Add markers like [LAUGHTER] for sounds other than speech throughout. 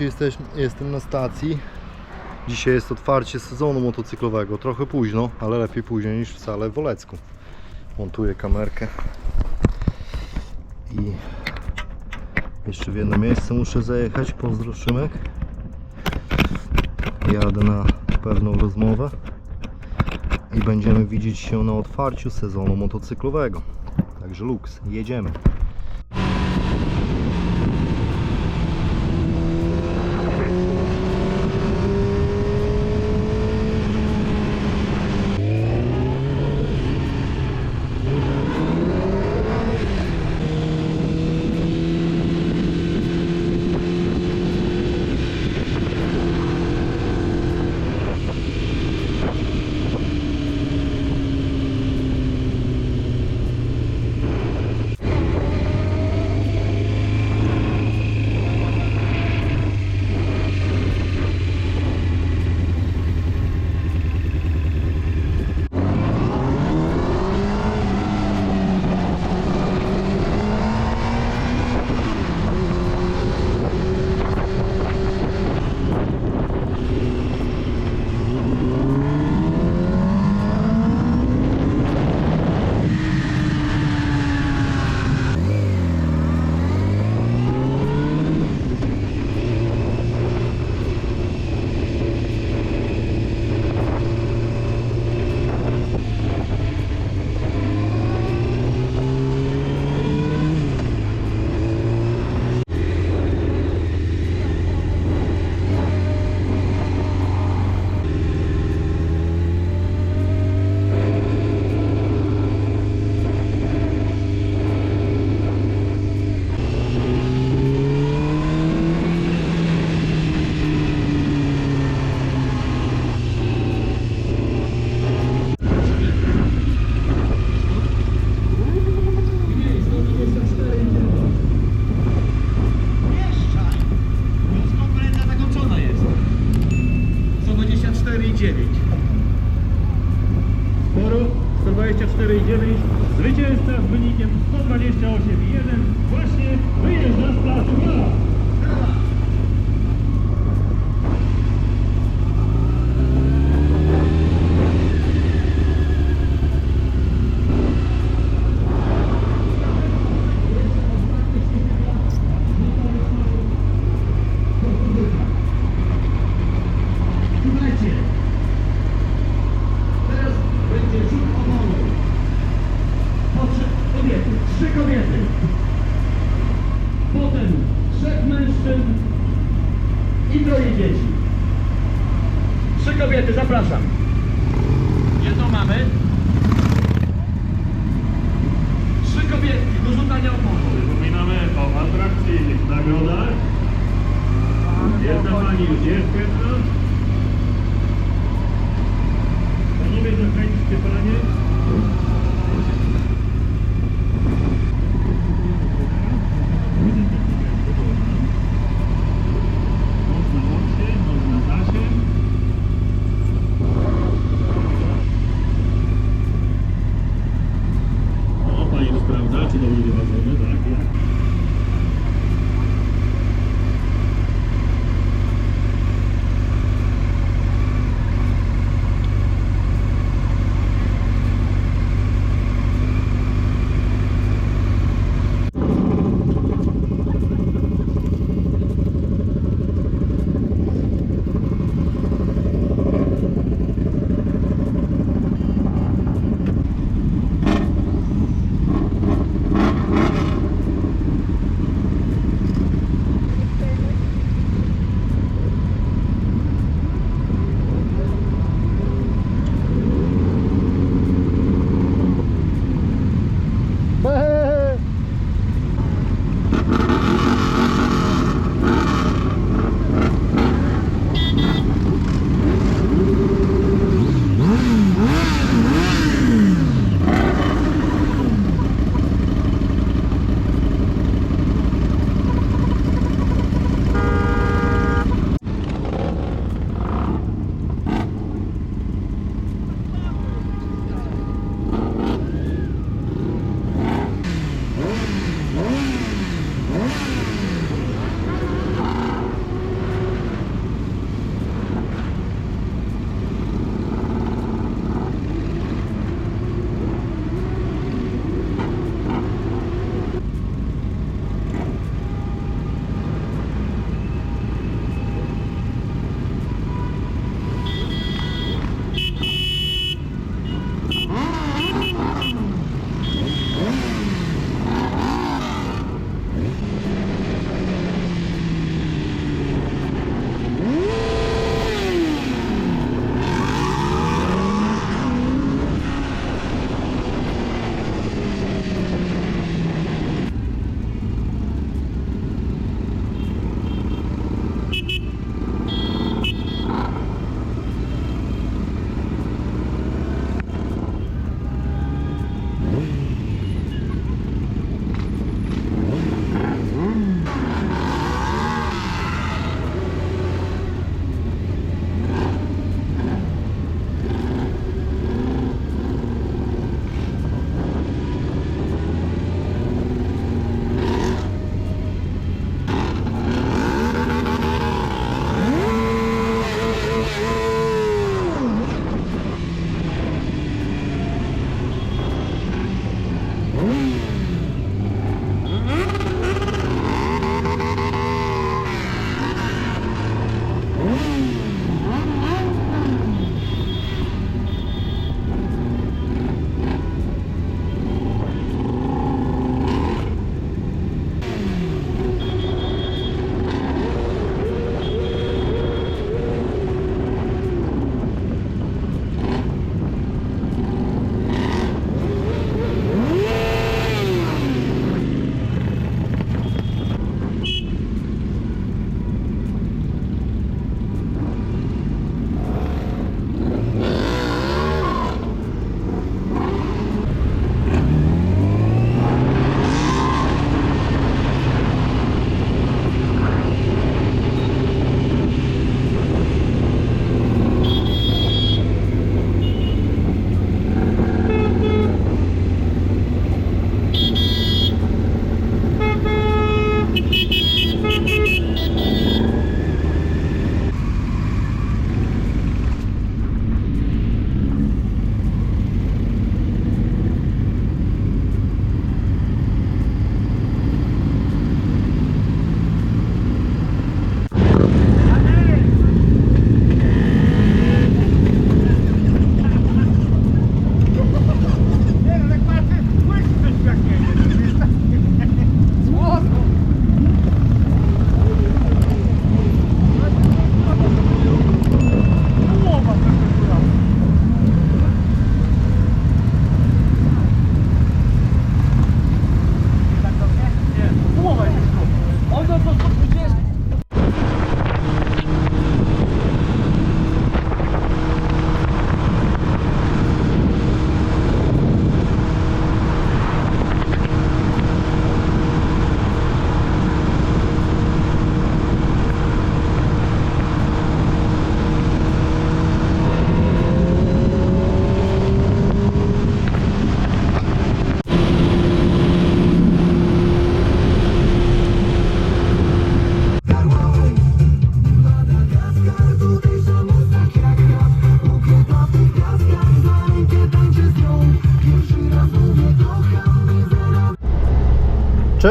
Jesteś, jestem na stacji. Dzisiaj jest otwarcie sezonu motocyklowego. Trochę późno, ale lepiej późno niż wcale w Olecku. Montuję kamerkę. I jeszcze w jedno miejsce muszę zajechać. Pozdro Szymek. Jadę na pewną rozmowę. I będziemy widzieć się na otwarciu sezonu motocyklowego. Także luks, jedziemy. certeza abraçar.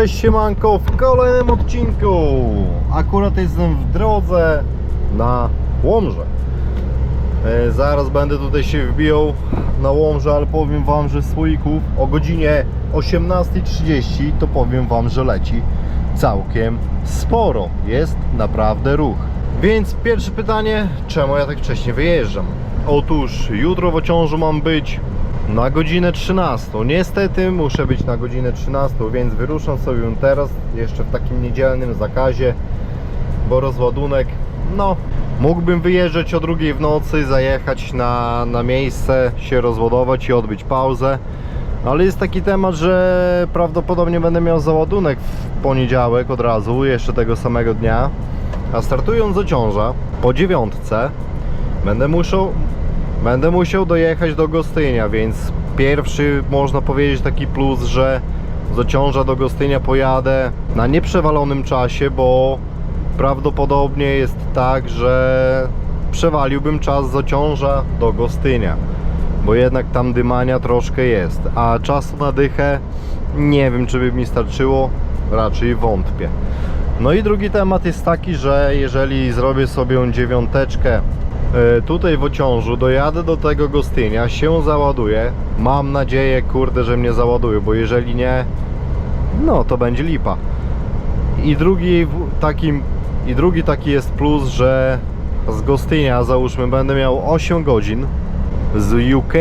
Cześć siemanko w kolejnym odcinku. Akurat jestem w drodze na Łomżę e, Zaraz będę tutaj się wbijał na Łomżę, ale powiem wam, że słoików o godzinie 18.30 to powiem wam, że leci całkiem sporo. Jest naprawdę ruch. Więc pierwsze pytanie, czemu ja tak wcześnie wyjeżdżam? Otóż jutro w Ociążu mam być na godzinę 13. Niestety muszę być na godzinę 13, więc wyruszam sobie teraz jeszcze w takim niedzielnym zakazie, bo rozładunek, no, mógłbym wyjeżdżać o drugiej w nocy, zajechać na, na miejsce, się rozładować i odbyć pauzę. Ale jest taki temat, że prawdopodobnie będę miał załadunek w poniedziałek od razu, jeszcze tego samego dnia. A startując do ciąża po dziewiątce będę musiał, Będę musiał dojechać do Gostynia, więc pierwszy można powiedzieć taki plus, że z Ociąża do Gostynia pojadę na nieprzewalonym czasie, bo prawdopodobnie jest tak, że przewaliłbym czas z Ociąża do Gostynia, bo jednak tam dymania troszkę jest, a czasu na dychę nie wiem czy by mi starczyło, raczej wątpię. No i drugi temat jest taki, że jeżeli zrobię sobie dziewiąteczkę tutaj w Ociążu, dojadę do tego Gostynia, się załaduję. Mam nadzieję, kurde, że mnie załaduje, bo jeżeli nie, no to będzie lipa. I drugi i drugi taki jest plus, że z Gostynia załóżmy będę miał 8 godzin z UK,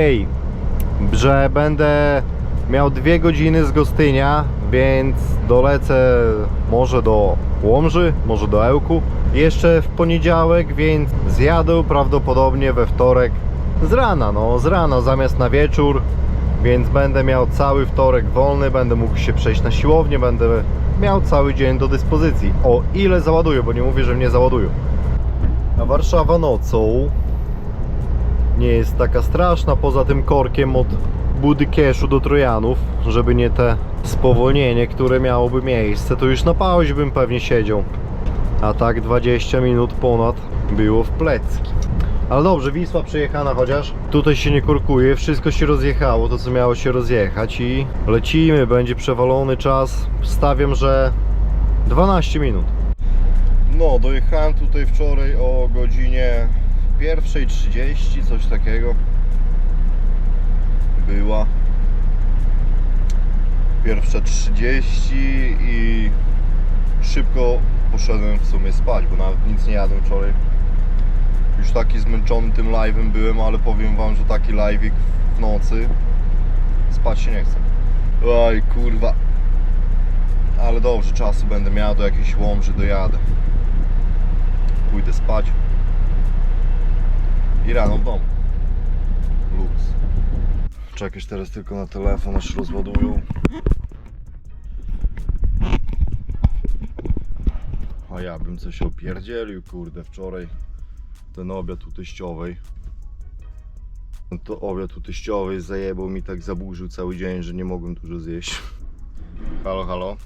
że będę miał 2 godziny z Gostynia, więc dolecę może do Łomży, może do Ełku jeszcze w poniedziałek, więc zjadę prawdopodobnie we wtorek z rana, no z rana zamiast na wieczór, więc będę miał cały wtorek wolny, będę mógł się przejść na siłownię, będę miał cały dzień do dyspozycji. O ile załaduję, bo nie mówię, że mnie załadują. A Warszawa nocą nie jest taka straszna, poza tym korkiem od Budykeszu do Trojanów, żeby nie te spowolnienie, które miałoby miejsce, to już na pauzie bym pewnie siedział. A tak 20 minut ponad było w plecki. Ale dobrze, Wisła przejechana chociaż. Tutaj się nie korkuje, wszystko się rozjechało, to co miało się rozjechać i lecimy, będzie przewalony czas. Stawiam, że 12 minut. No, dojechałem tutaj wczoraj o godzinie 1.30, coś takiego. Była pierwsza 30 i szybko poszedłem w sumie spać, bo nawet nic nie jadłem wczoraj. Już taki zmęczony tym live'em byłem, ale powiem wam, że taki live'ik w nocy spać się nie chce. Oj kurwa. Ale dobrze, czasu będę miał do jakiejś łomży, dojadę. Pójdę spać. I rano w domu. Luks. Czekasz teraz tylko na telefon, aż rozładują. A ja bym coś opierdzielił, kurde, wczoraj ten obiad u teściowej. To obiad u teściowej zajebał mi tak zaburzył cały dzień, że nie mogłem dużo zjeść. Halo, halo.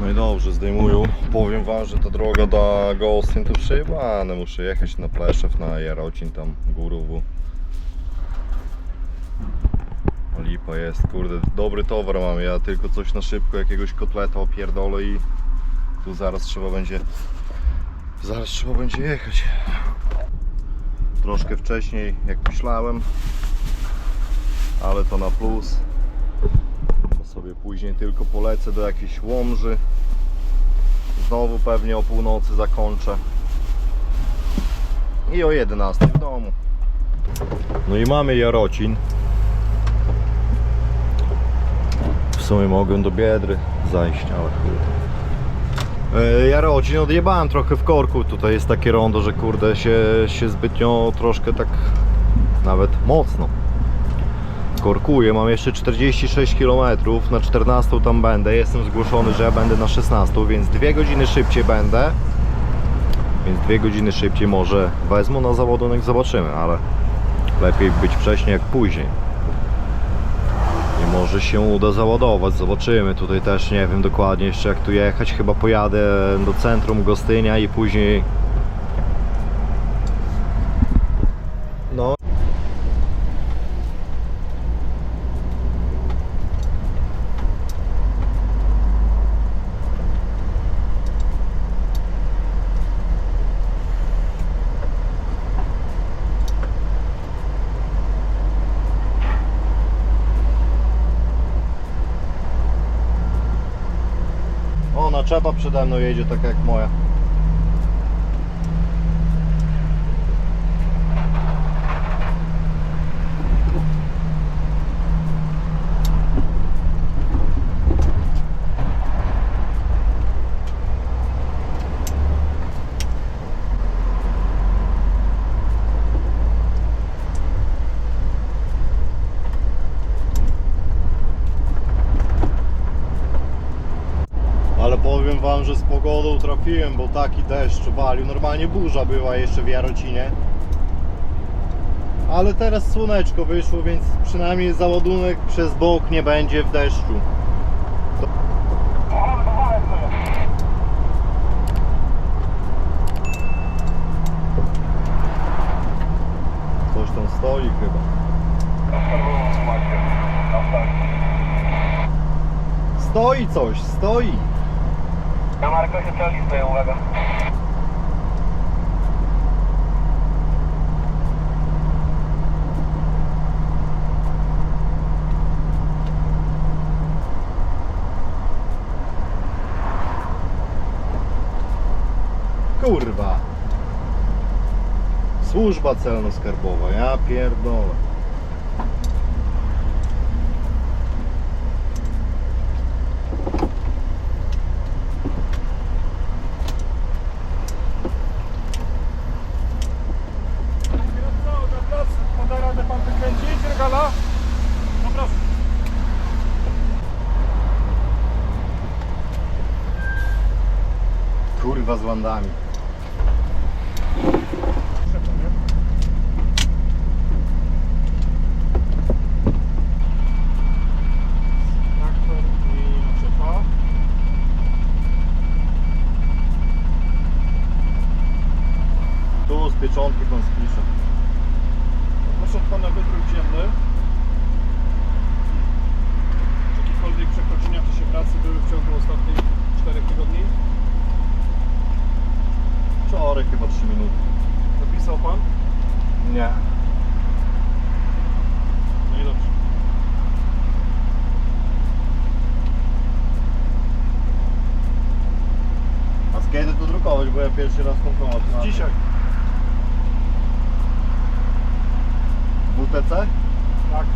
No i dobrze, zdejmują. Powiem wam, że ta droga do Gołsyn to przejebane. Muszę jechać na Pleszew, na Jarocin, tam Górowu. Lipa jest, kurde, dobry towar mam. Ja tylko coś na szybko, jakiegoś kotleta opierdolę i tu zaraz trzeba będzie zaraz trzeba będzie jechać. Troszkę wcześniej jak myślałem ale to na plus. To sobie później tylko polecę do jakiejś łomży. Znowu pewnie o północy zakończę. I o 11 w domu. No i mamy Jarocin w sumie mogę do Biedry zajść, ale chuj E, Jarocin odjebałem trochę w korku. Tutaj jest takie rondo, że kurde się, się zbytnio troszkę tak nawet mocno korkuję. Mam jeszcze 46 km, na 14 tam będę. Jestem zgłoszony, że ja będę na 16, więc dwie godziny szybciej będę. Więc dwie godziny szybciej może wezmą na zawodonek, zobaczymy, ale lepiej być wcześniej jak później. I może się uda załadować, zobaczymy. Tutaj też nie wiem dokładnie jeszcze jak tu jechać. Chyba pojadę do centrum Gostynia i później. No. Naczepa przede mną jedzie tak jak moja. Ale powiem wam, że z pogodą trafiłem, bo taki deszcz walił. Normalnie burza była jeszcze w Jarocinie. Ale teraz słoneczko wyszło, więc przynajmniej załadunek przez bok nie będzie w deszczu. Coś tam stoi chyba. Stoi coś, stoi. Na Marko się przelistuje, uwaga. Kurwa. Służba celno-skarbowa, ja pierdolę. Co, na plac? Poda radę pan wykręcić, regala? No proszę. Kurwa z landami. Traktor i naczepa. Tu z pieczątki pan spisze. Proszę od pana wydruk dzienny. Czy jakiekolwiek przekroczenia w czasie pracy były w ciągu ostatnich 4 tygodni? Wczoraj chyba 3 minuty. Zapisał pan? Nie. No i dobrze. A z kiedy to drukować, bo ja pierwszy raz kontrolować. Z dzisiaj. WTC? Tak.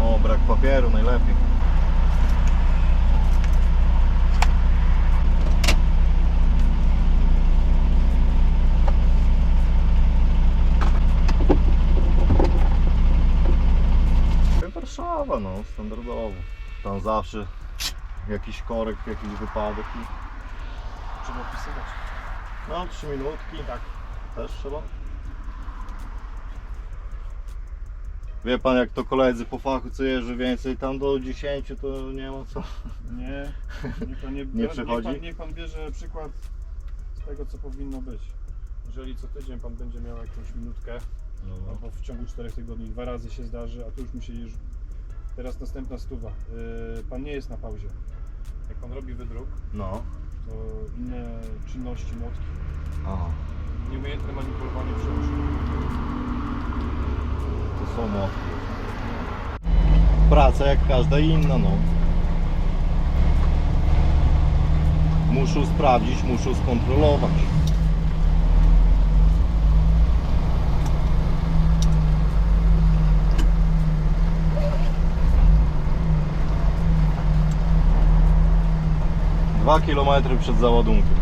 O, brak papieru najlepiej. Warszawa, no, standardowo. Tam zawsze jakiś korek, jakiś wypadek i Trzeba opisywać. no, 3 minutki. Tak. Też trzeba. Wie pan jak to koledzy po fachu co jeżdżą więcej tam do 10 to nie ma co. Nie, niech [LAUGHS] pan nie, Nie niech przechodzi? pan, niech pan bierze przykład z tego, co powinno być. Jeżeli co tydzień pan będzie miał jakąś minutkę, No, albo w ciągu 4 tygodni dwa razy się zdarzy, a tu już mi się już... Teraz następna stuwa. Yy, pan nie jest na pauzie. Jak pan robi wydruk, no. to inne czynności, młotki, Aha. nieumiejętne manipulowanie przełącznikiem. To są młotki. Praca jak każda inna, no. Muszę sprawdzić, muszę skontrolować. Dwa kilometry przed załadunkiem.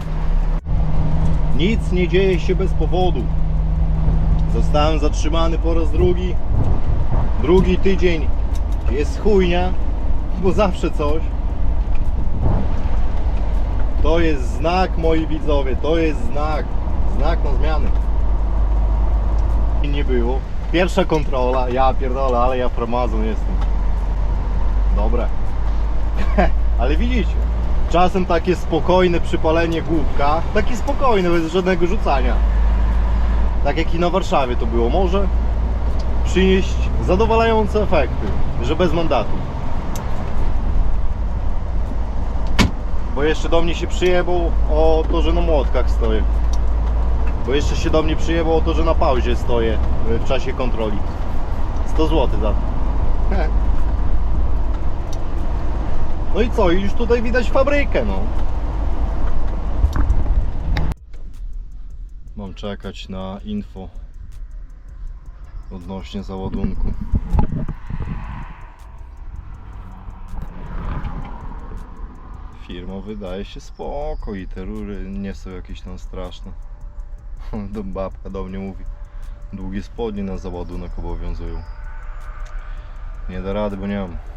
Nic nie dzieje się bez powodu. Zostałem zatrzymany po raz drugi. Drugi tydzień jest chujnia, bo zawsze coś. To jest znak, moi widzowie, to jest znak. Znak na zmiany. Nie było. Pierwsza kontrola, ja pierdolę, ale ja promazon jestem. Dobre. [LAUGHS] ale widzicie, czasem takie spokojne przypalenie głupka, takie spokojne, bez żadnego rzucania tak jak i na Warszawie to było, może przynieść zadowalające efekty, że bez mandatu. Bo jeszcze do mnie się przyjebał o to, że na młotkach stoję. Bo jeszcze się do mnie przyjęło to, że na pauzie stoję w czasie kontroli. 100 zł za to. [LAUGHS] No i co? I Już tutaj widać fabrykę, no. Mam czekać na info odnośnie załadunku. Firma wydaje się spoko i te rury nie są jakieś tam straszne. [LAUGHS] Do babka do mnie mówi, długie spodnie na załadunek obowiązują. Nie da rady, bo nie mam.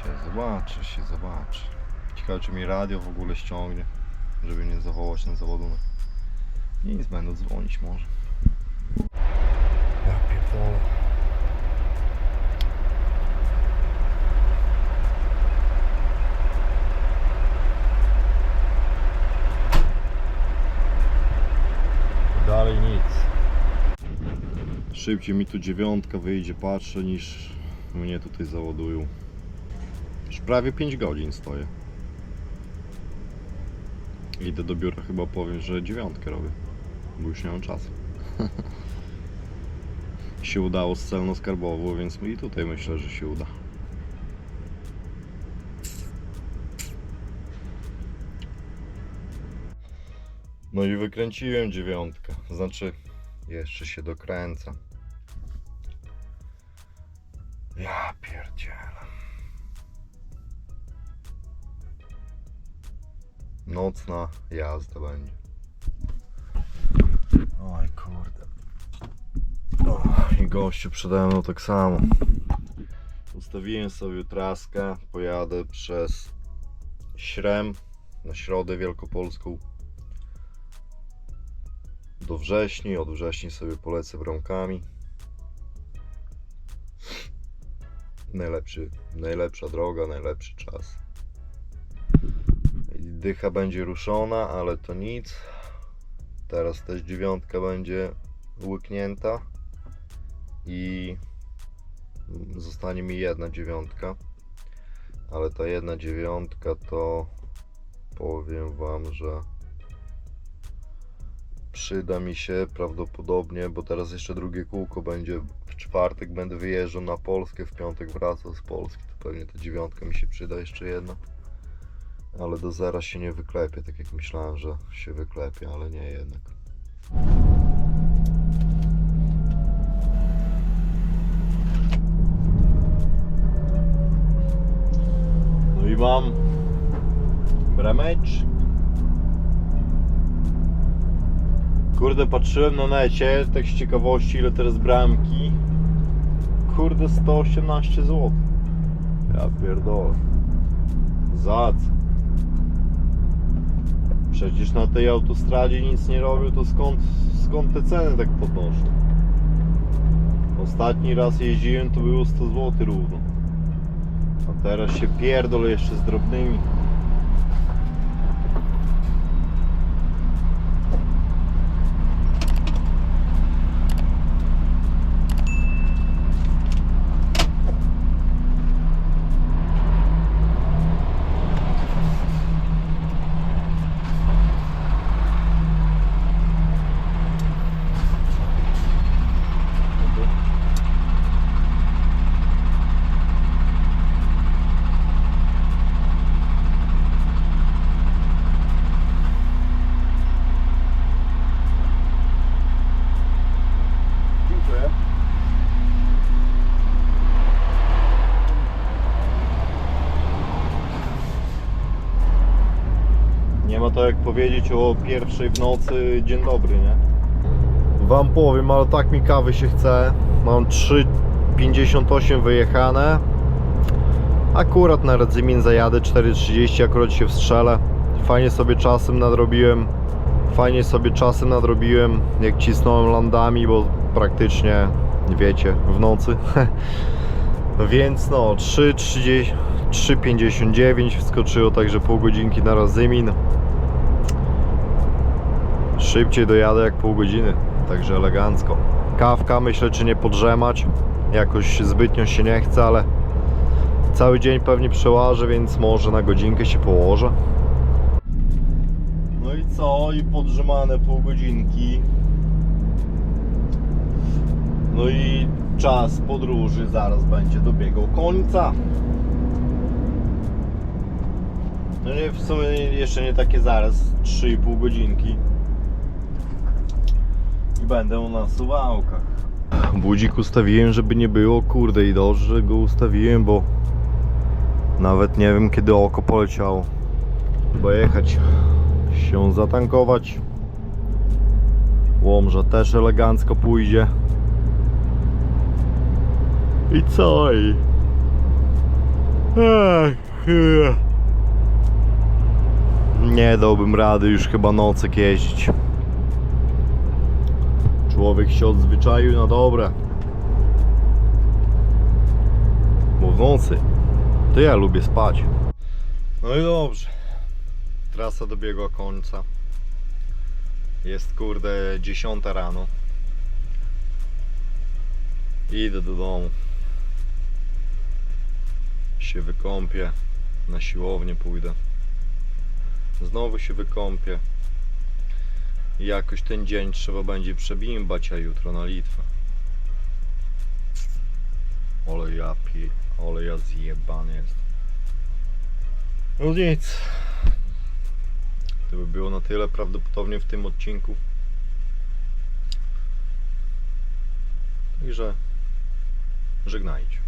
Się zobaczy, się zobaczy. Ciekawe czy mi radio w ogóle ściągnie, żeby nie zawołać na załadunek. Nic, będą dzwonić może. Ja pierdolę. Dalej nic. Szybciej mi tu dziewiątka wyjdzie, patrzę, niż mnie tutaj załadują. Prawie 5 godzin stoję. Idę do biura, chyba powiem, że dziewiątkę robię, bo już nie mam czasu. [LAUGHS] się udało z celno-skarbową, więc i tutaj myślę, że się uda. No i wykręciłem dziewiątkę, znaczy jeszcze się dokręca. Ja pierdzielę. Nocna jazda będzie. Oj kurde. O, I gościu przede mną tak samo. Ustawiłem sobie traskę, pojadę przez Śrem na środę wielkopolską do wrześni, od wrześni sobie polecę bramkami. Najlepszy, najlepsza droga, najlepszy czas. Dycha będzie ruszona, ale to nic. Teraz też dziewiątka będzie łyknięta i zostanie mi jedna dziewiątka. Ale ta jedna dziewiątka to powiem wam, że przyda mi się prawdopodobnie, bo teraz jeszcze drugie kółko będzie. W czwartek będę wyjeżdżał na Polskę, w piątek wracał z Polski. To pewnie ta dziewiątka mi się przyda jeszcze jedna. Ale do zera się nie wyklepie, tak jak myślałem, że się wyklepie, ale nie jednak. No i mam bramecz. Kurde, patrzyłem na necie, tak z ciekawości, ile teraz bramki. Kurde, 118 zł. Ja pierdolę. Za co? Przecież na tej autostradzie nic nie robią, to skąd, skąd te ceny tak podnoszą? Ostatni raz jeździłem, to było 100 zł równo. A teraz się pierdolę jeszcze z drobnymi. Nie ma to jak powiedzieć o pierwszej w nocy dzień dobry, nie? Wam powiem, ale tak mi kawy się chce. Mam 3,58 wyjechane. Akurat na Radzymin zajadę 4,30, akurat się wstrzelę. Fajnie sobie czasem nadrobiłem. Fajnie sobie czasem nadrobiłem, jak cisnąłem landami, bo praktycznie, wiecie, w nocy. [LAUGHS] Więc no, 3,30 3,59 wskoczyło, także pół godzinki na Radzymin. Szybciej dojadę jak pół godziny, także elegancko. Kawka, myślę, czy nie podrzemać. Jakoś zbytnio się nie chce, ale cały dzień pewnie przełażę, więc może na godzinkę się położę. No i co? I podrzymane pół godzinki. No i czas podróży zaraz będzie dobiegał końca. No nie, w sumie jeszcze nie takie zaraz, 3,5 godzinki. I będę na suwałkach. Budzik ustawiłem, żeby nie było, kurde i dobrze, że go ustawiłem, bo nawet nie wiem kiedy oko poleciało. Chyba jechać się zatankować. Łomża też elegancko pójdzie. I co? Ech. Nie dałbym rady już chyba nocek jeździć. Człowiek się odzwyczaił na dobre. Bo w nocy to ja lubię spać. No i dobrze. Trasa dobiegła końca. Jest kurde 10 rano. Idę do domu. Się wykąpię. Na siłownię pójdę. Znowu się wykąpię. Jakoś ten dzień trzeba będzie przebimbać, a jutro na Litwę. Ole ja pi... Ole ja zjebany jest. No nic. To by było na tyle prawdopodobnie w tym odcinku. I że żegnajcie.